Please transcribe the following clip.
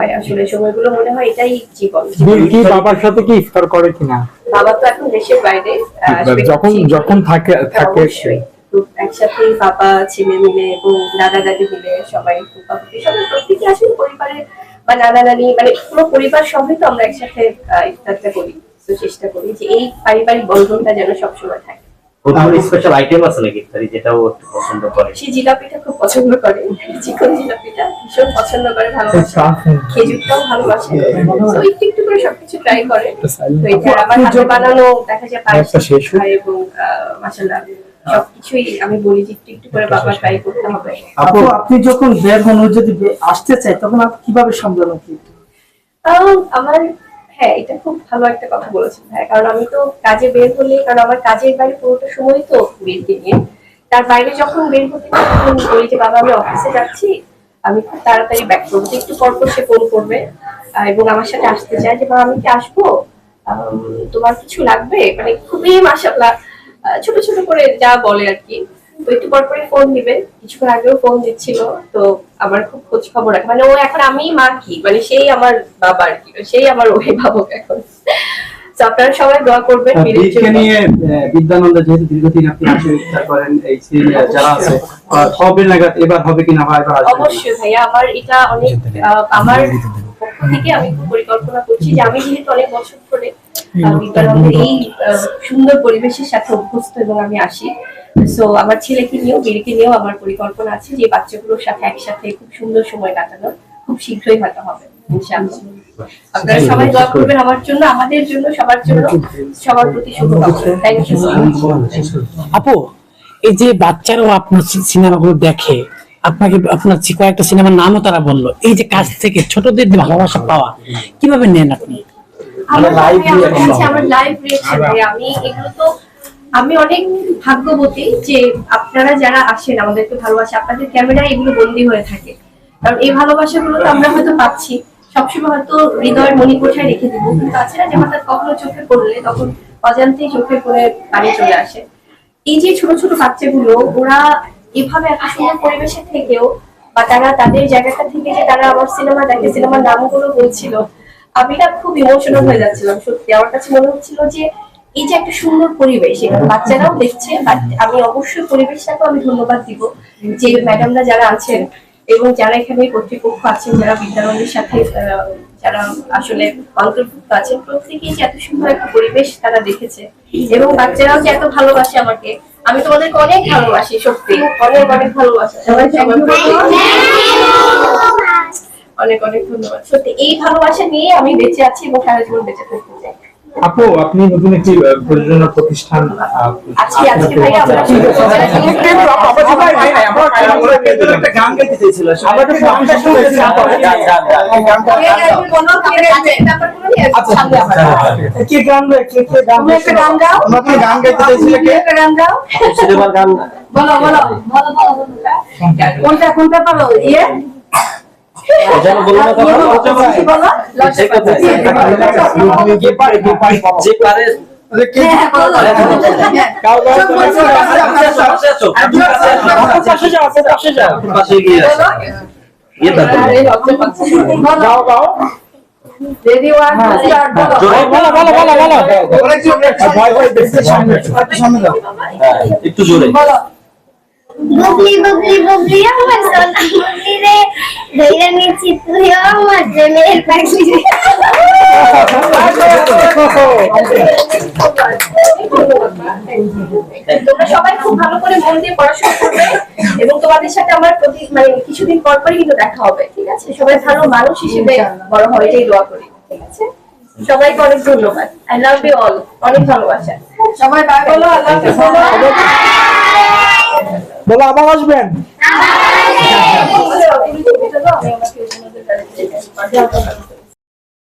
হয় আসলে সময়গুলো মনে হয় এটাই জীবন। কি বাবার সাথে কি ইফতার করে কিনা? বাবা তো এখন দেশের বাইরে যখন যখন থাকে থাকে একসাথে বাবা ছেলে মিলে এবং দাদা দাদি মিলে সবাই ফুপা সবাই প্রত্যেকে আসলে পরিবারে বা নানা নানি মানে পুরো পরিবার সবাই তো আমরা একসাথে ইফতারটা করি। তো চেষ্টা করি যে এই পারিবারিক বন্ধনটা যেন সবসময় থাকে। কোনো স্পেশাল আইটেম আছে নাকি? ইফতারি যেটা ও পছন্দ করে। সে জিলাপিটা খুব পছন্দ করে। চিকন জিলাপিটা ভীষণ পছন্দ করে ভালোবাসে। খেজুরটাও ভালোবাসে। তো একটু একটু করে সবকিছু ট্রাই করে। তো এটা আমার হাতে বানানো দেখা যায় পায়েস একটা শেষ হোক। এবং মাসাল্লাহ সবকিছুই আমি বলি যে একটু একটু করে বাবা ট্রাই করতে হবে। আপু আপনি যখন বের হন যদি আসতে চায় তখন আপনি কীভাবে সামলানো কি আমার হ্যাঁ এটা খুব ভালো একটা কথা বলেছেন ভাই। কারণ আমি তো কাজে বের হলে, কারণ আমার কাজের বাইরে পুরোটা সময় তো বেরকে নিয়ে। তার বাইরে যখন বের হতে তখন বলি যে, বাবা, আমি অফিসে যাচ্ছি। আমি খুব তাড়াতাড়ি ব্যাক করব। একটু পর পর সে ফোন করবে এবং আমার সাথে আসতে চায় যে, মা, আমি কি আসব? তোমার কিছু লাগবে? মানে খুবই মাসাল্লাহ ছোট ছোট করে যা বলে আর কি। একটু পর পরে ফোন দিবে কিছুক্ষণ আগেও ফোন দিচ্ছিল তো আমার খুব খোঁজ খবর রাখে মানে ও এখন আমি মা কি মানে সেই আমার বাবা আর কি সেই আমার অভিভাবক এখন। আপনারা সবাই দোয়া করবেন বীরের বীরকে জন্য। নিয়ে বিদ্যানন্দ যেহেতু দীর্ঘদিন আপনি আসে করেন এই যারা আছে হবে নাগাদ এবার হবে কিনা বা এবার অবশ্যই ভাইয়া আমার এটা অনেক আহ, আমার পক্ষ থেকে আমি খুব পরিকল্পনা করছি যে আমি যেহেতু অনেক বছর ধরে আহ, এই আহ, সুন্দর পরিবেশের সাথে অভ্যস্ত এবং আমি আসি সো আমার ছেলেকে নিয়েও বীরকে নিয়েও আমার পরিকল্পনা আছে যে বাচ্চাগুলোর সাথে একসাথে খুব সুন্দর সময় কাটানো। খুব শীঘ্রই হয়তো হবে আপনারা সবাই দোয়া করবেন আমার জন্য আমাদের জন্য সবার জন্য সবার প্রতি শুভকামনা। থ্যাংক ইউ আপু এই যে বাচ্চারাও আপনার সিনেমাগুলো দেখে আপনাকে আপনার কয়েকটা সিনেমার নামও তারা বলল। এই যে কাজ থেকে ছোটদের ভালোবাসা পাওয়া কীভাবে নেন আপনি? আমার লাইভ রিয়েকশন আমি এগুলো তো আমি অনেক ভাগ্যবতী যে আপনারা যারা আসেন, আমাদেরকে ভালোবাসে, আপনাদের ক্যামেরায় এগুলো বন্দী হয়ে থাকে। কারণ এই ভালোবাসাগুলো তো আমরা হয়তো পাচ্ছি। সবসময় হয়তো হৃদয়ের মণিকোঠায় রেখে দিব। কিন্তু না যে হঠাৎ কখনো চোখে পড়লে, তখন অজান্তেই চোখে পড়ে পানি চলে আসে। এই যে ছোট ছোট বাচ্চাগুলো, ওরা এভাবে এত সুন্দর পরিবেশে থেকেও, বা তারা তাদের জায়গাটা থেকে যে তারা আমার সিনেমা দেখে, সিনেমার নামগুলো বলছিল, আমি না খুব ইমোশনাল হয়ে যাচ্ছিলাম, সত্যি। আমার কাছে মনে হচ্ছিল যে এই যে একটা সুন্দর পরিবেশ এখানে বাচ্চারাও দেখছে আমি অবশ্যই পরিবেশটাকেও আমি ধন্যবাদ দিব যে ম্যাডামরা যারা আছেন এবং যারা এখানে কর্তৃপক্ষ আছেন, যারা বিদ্যালয়ের সাথে যারা আসলে অন্তর্ভুক্ত আছেন, প্রত্যেকেই যে এত সুন্দর একটা পরিবেশ তারা দেখেছে। এবং বাচ্চারাও যে এত ভালোবাসে আমাকে, আমি তোমাদেরকে অনেক ভালোবাসি, সত্যি। অনেক অনেক ভালোবাসা। অনেক অনেক ধন্যবাদ। সত্যি, এই ভালোবাসা নিয়ে আমি বেঁচে আছি এবং সারা জীবন বেঁচে থাকতে চাই। আপু আপনি নতুন একটি প্রযোজনা প্রতিষ্ঠান কোনটা কোনটা পারো? ইয়ে? যে পারে পাশে গিয়ে একটু জোরে। বুবলি বুবলি বুবলি আমার সোনা বুবলি রে। ধৈর্য নিচ্ছি তুই আমার প্রেমের পাখি তোমরা সবাই খুব ভালো করে মন দিয়ে পড়াশোনা করবে এবং তোমাদের সাথে আমার প্রতি মানে কিছুদিন পর পরই কিন্তু দেখা হবে ঠিক আছে? সবাই ভালো মানুষ হিসেবে বড় হয় এটাই দোয়া করি ঠিক আছে? সবাইকে অনেক ধন্যবাদ। আই লাভ ইউ অল অনেক ভালোবাসা। সবাই বাই বলো আল্লাহ হাফেজ বলো। বলো আবার আসবেন। Gracias.